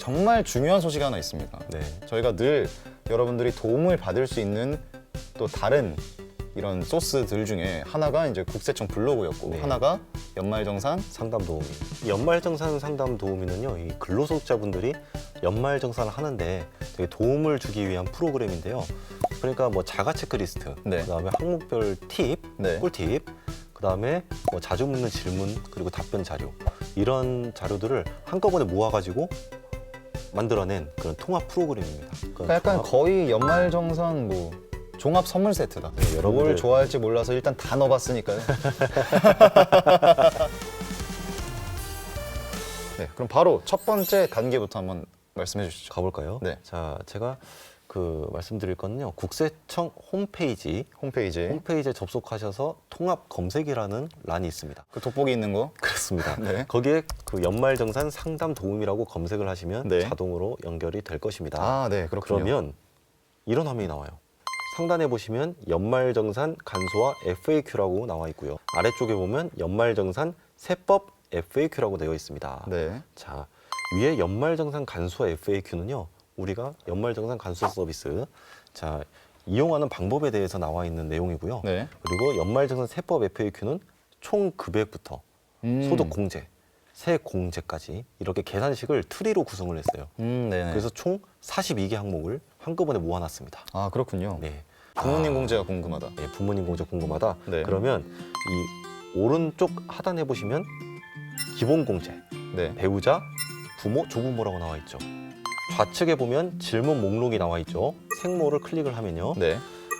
정말 중요한 소식 하나 있습니다. 네. 저희가 늘 여러분들이 도움을 받을 수 있는 또 다른 이런 소스들 중에 하나가 이제 국세청 블로그였고 네. 하나가 연말정산 상담 도우미. 연말정산 상담 도우미는요, 이 근로소득자분들이 연말정산을 하는데 되게 도움을 주기 위한 프로그램인데요. 그러니까 뭐 자가 체크리스트, 네. 그다음에 항목별 팁, 네. 꿀팁, 그다음에 뭐 자주 묻는 질문 그리고 답변 자료 이런 자료들을 한꺼번에 모아가지고 만들어낸 그런 통합 프로그램입니다. 그러니까 약간 거의 연말 정산 뭐 종합 선물 세트다. 네, 여러분들- 뭘 좋아할지 몰라서 일단 다 넣어봤으니까요. 네, 그럼 바로 첫 번째 단계부터 한번 말씀해 주시죠. 가볼까요? 네. 자, 제가 그 말씀드릴 거는요. 국세청 홈페이지 홈페이지 홈페이지에 접속하셔서 통합 검색이라는 란이 있습니다. 그 돋보기 있는 거. 그렇습니다. 네. 거기에 그 연말정산 상담 도움이라고 검색을 하시면 네. 자동으로 연결이 될 것입니다. 아, 네, 그렇군요. 그러면 이런 화면이 나와요. 상단에 보시면 연말정산 간소화 FAQ라고 나와 있고요. 아래쪽에 보면 연말정산 세법 FAQ라고 되어 있습니다. 네. 자, 위에 연말정산 간소화 FAQ는요. 우리가 연말정산 간소화 서비스 자, 이용하는 방법에 대해서 나와 있는 내용이고요. 네. 그리고 연말정산 세법 FAQ는 총 금액부터 음. 소득 공제, 세 공제까지 이렇게 계산식을 트리로 구성을 했어요. 음, 네. 그래서 총 42개 항목을 한꺼번에 모아놨습니다. 아, 그렇군요. 네. 부모님 아, 공제가 궁금하다. 네, 부모님 공제 궁금하다. 네. 그러면 이 오른쪽 하단에 보시면 기본 공제, 네. 배우자, 부모, 조부모라고 나와 있죠. 좌측에 보면 질문 목록이 나와 있죠. 생모를 클릭을 하면요. 네.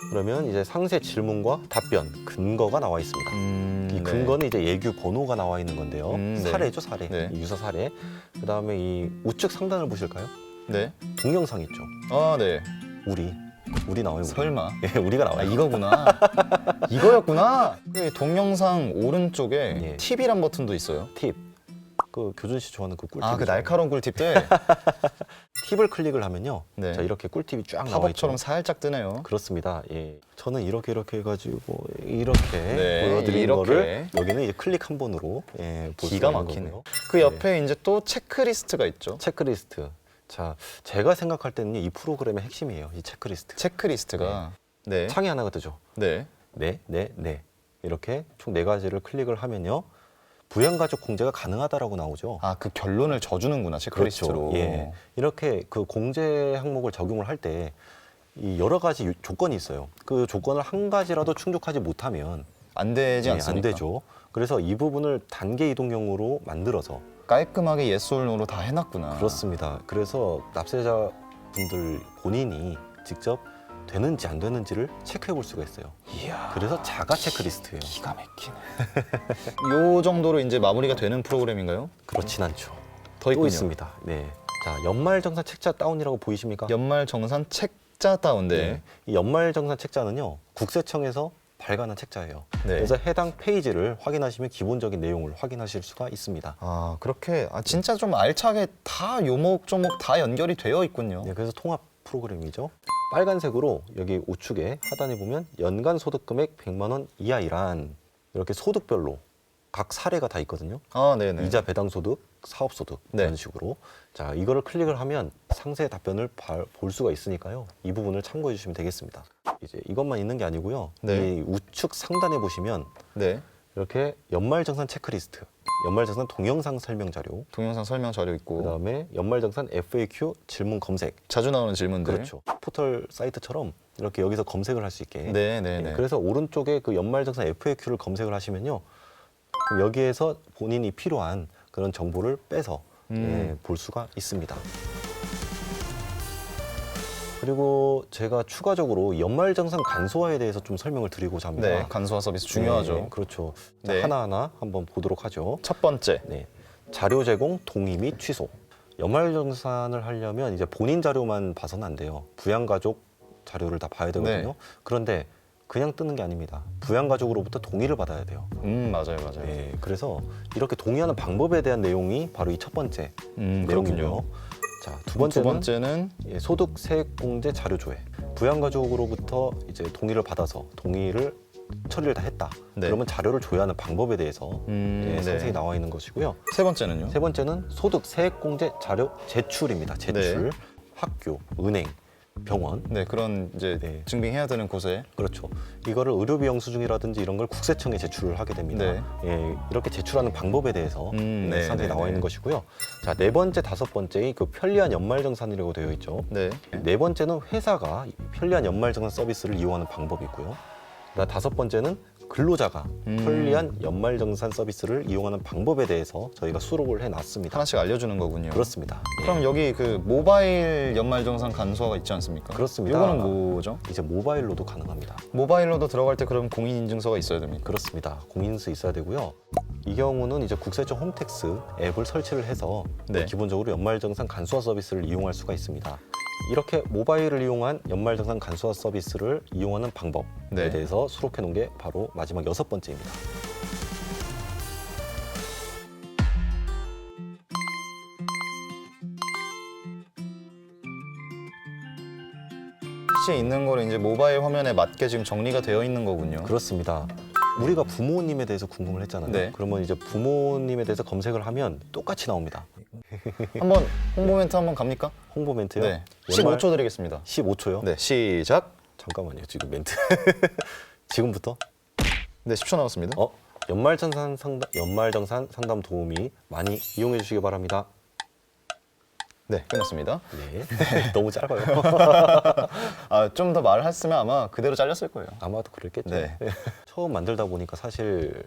그러면 이제 상세 질문과 답변, 근거가 나와 있습니다. 음, 이 네. 근거는 이제 예규 번호가 나와 있는 건데요. 음, 네. 사례죠, 사례. 네. 이 유사 사례. 그 다음에 이 우측 상단을 보실까요? 네. 동영상 있죠. 아, 네. 우리. 우리 나와요. 우리. 설마. 예, 우리가 아, 나와요. 이거구나. 이거였구나. 그 동영상 오른쪽에 예. 팁이란 버튼도 있어요. 팁. 그 교준 씨 좋아하는 그 꿀팁. 아, 그 날카로운 꿀팁들 팁을 클릭을 하면요. 네. 자, 이렇게 꿀팁이 쫙 나와 있죠. 팝업처럼 살짝 뜨네요. 그렇습니다. 예. 저는 이렇게 이렇게 해가지고 이렇게 네, 보여드린 이렇게. 거를 여기는 이제 클릭 한 번으로 예, 볼 기가 수가 있는 막히네. 거고요. 그 옆에 이제 또 체크리스트가 있죠. 체크리스트. 자, 제가 생각할 때는 이 프로그램의 핵심이에요. 이 체크리스트. 체크리스트가 네. 창이 하나가 뜨죠. 네. 네, 네, 네. 이렇게 총 네 가지를 클릭을 하면요. 부양가족 공제가 가능하다라고 나오죠. 아, 그 결론을 져주는구나, 체크리스트로. 그렇죠. 예. 이렇게 그 공제 항목을 적용을 할 때 이 여러 가지 유- 조건이 있어요. 그 조건을 한 가지라도 충족하지 못하면 안 되지 예, 않습니까? 안 되죠. 그래서 이 부분을 단계 이동형으로 만들어서 깔끔하게 예스 or 노로 다 해놨구나. 그렇습니다. 그래서 납세자 분들 본인이 직접 되는지 안 되는지를 체크해 볼 수가 있어요. 이야. 그래서 자가 체크리스트예요. 기가 막히네. 요 정도로 이제 마무리가 되는 프로그램인가요? 그렇진 않죠. 더 또 있군요. 있습니다. 네. 자, 연말 정산 책자 다운이라고 보이십니까? 연말 정산 책자 다운데. 네. 이 연말 정산 책자는요. 국세청에서 발간한 책자예요. 네. 그래서 해당 페이지를 확인하시면 기본적인 내용을 확인하실 수가 있습니다. 아 그렇게 아 진짜 좀 알차게 다 요목 조목 다 연결이 되어 있군요. 네, 그래서 통합 프로그램이죠. 빨간색으로 여기 우측에 하단에 보면 연간 소득 금액 100만 원 이하이란 이렇게 소득별로 각 사례가 다 있거든요. 아 네네. 이자 배당 소득, 사업 소득 네. 이런 식으로. 자, 이거를 클릭을 하면 상세 답변을 바- 볼 수가 있으니까요. 이 부분을 참고해 주시면 되겠습니다. 이제 이것만 있는 게 아니고요. 네. 이 우측 상단에 보시면 네. 이렇게 연말정산 체크리스트, 연말정산 동영상 설명 자료, 동영상 설명 자료 있고 그다음에 연말정산 FAQ 질문 검색. 자주 나오는 질문들. 그렇죠. 포털 사이트처럼 이렇게 여기서 검색을 할 수 있게. 네 네네. 예, 그래서 오른쪽에 그 연말정산 FAQ를 검색을 하시면요. 그럼 여기에서 본인이 필요한 그런 정보를 빼서 음. 예, 볼 수가 있습니다. 그리고 제가 추가적으로 연말정산 간소화에 대해서 좀 설명을 드리고자 합니다. 네. 간소화 서비스 중요하죠. 네, 그렇죠. 자, 네. 하나하나 한번 보도록 하죠. 첫 번째. 네. 자료 제공 동의 및 취소. 연말정산을 하려면 이제 본인 자료만 봐서는 안 돼요. 부양가족 자료를 다 봐야 되거든요. 네. 그런데 그냥 뜨는 게 아닙니다. 부양가족으로부터 동의를 받아야 돼요. 음 맞아요 맞아요. 네, 그래서 이렇게 동의하는 방법에 대한 내용이 바로 이 첫 번째 음 내용이고요. 그렇군요. 자, 두두 번째는 번째는 예, 소득 세액공제 자료 조회. 부양가족으로부터 이제 동의를 받아서 동의를 처리를 다 했다. 네. 그러면 자료를 조회하는 방법에 대해서 음, 예, 네. 상세히 나와 있는 것이고요. 세 번째는요? 세 번째는 소득 세액공제 자료 제출입니다. 제출. 네. 학교, 은행, 병원. 네, 그런 이제 네. 증빙해야 되는 곳에 그렇죠. 이거를 의료비 영수증이라든지 이런 걸 국세청에 제출을 하게 됩니다. 네. 예, 이렇게 제출하는 방법에 대해서 음, 예, 네, 상세히 네, 나와 네. 있는 것이고요. 자, 네 번째, 다섯 번째의 그 편리한 연말정산이라고 되어 있죠. 네. 네 번째는 회사가 편리한 연말정산 서비스를 이용하는 방법이고요. 그다음 다섯 번째는 근로자가 음. 편리한 연말정산 서비스를 이용하는 방법에 대해서 저희가 수록을 해놨습니다. 하나씩 알려주는 거군요. 그렇습니다. 예. 그럼 여기 그 모바일 연말정산 간소화가 있지 않습니까? 그렇습니다. 이거는 뭐죠? 이제 모바일로도 가능합니다. 모바일로도 들어갈 때 그럼 공인인증서가 있어야 됩니까? 그렇습니다. 공인수 있어야 되고요. 이 경우는 이제 국세청 홈택스 앱을 설치를 해서 네. 기본적으로 연말정산 간소화 서비스를 이용할 수가 있습니다. 이렇게 모바일을 이용한 연말정산 간소화 서비스를 이용하는 방법에 네. 대해서 수록해 놓은 게 바로 마지막 여섯 번째입니다. 시에 있는 거를 이제 모바일 화면에 맞게 지금 정리가 되어 있는 거군요. 그렇습니다. 우리가 부모님에 대해서 궁금을 했잖아요. 네. 그러면 이제 부모님에 대해서 검색을 하면 똑같이 나옵니다. 한번 홍보 멘트 한번 갑니까? 홍보 멘트요. 네. 15초 드리겠습니다. 15초요? 네, 시작. 잠깐만요. 지금 멘트. 지금부터? 네, 10초 남았습니다. 어? 연말정산 상담 연말정산 상담 도우미 많이 이용해 주시기 바랍니다. 네, 끝났습니다. 네. 너무 짧아요. 아, 좀 더 말을 했으면 아마 그대로 잘렸을 거예요. 아마도 그랬겠죠. 네. 처음 만들다 보니까 사실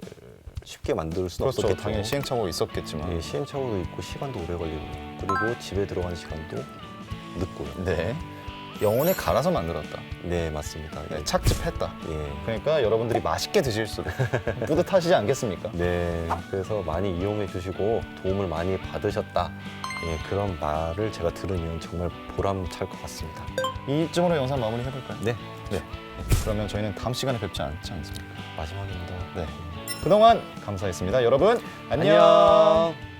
쉽게 만들 수는 그렇죠. 없었겠죠. 당연히 시행착오가 있었겠지만. 예, 시행착오도 있고 시간도 오래 걸리고 그리고 집에 들어가는 시간도 늦고요. 네. 영혼에 갈아서 만들었다. 네, 맞습니다. 네, 착즙했다. 예. 그러니까 여러분들이 맛있게 드실 수 뿌듯하시지 않겠습니까? 네, 그래서 많이 이용해 주시고 도움을 많이 받으셨다. 예, 그런 말을 제가 들으면 정말 보람찰 것 같습니다. 이쯤으로 영상 마무리 해볼까요? 네, 네. 그러면 저희는 다음 시간에 뵙지 않지 않습니까? 마지막입니다. 네. 그동안 감사했습니다. 여러분 안녕. 안녕.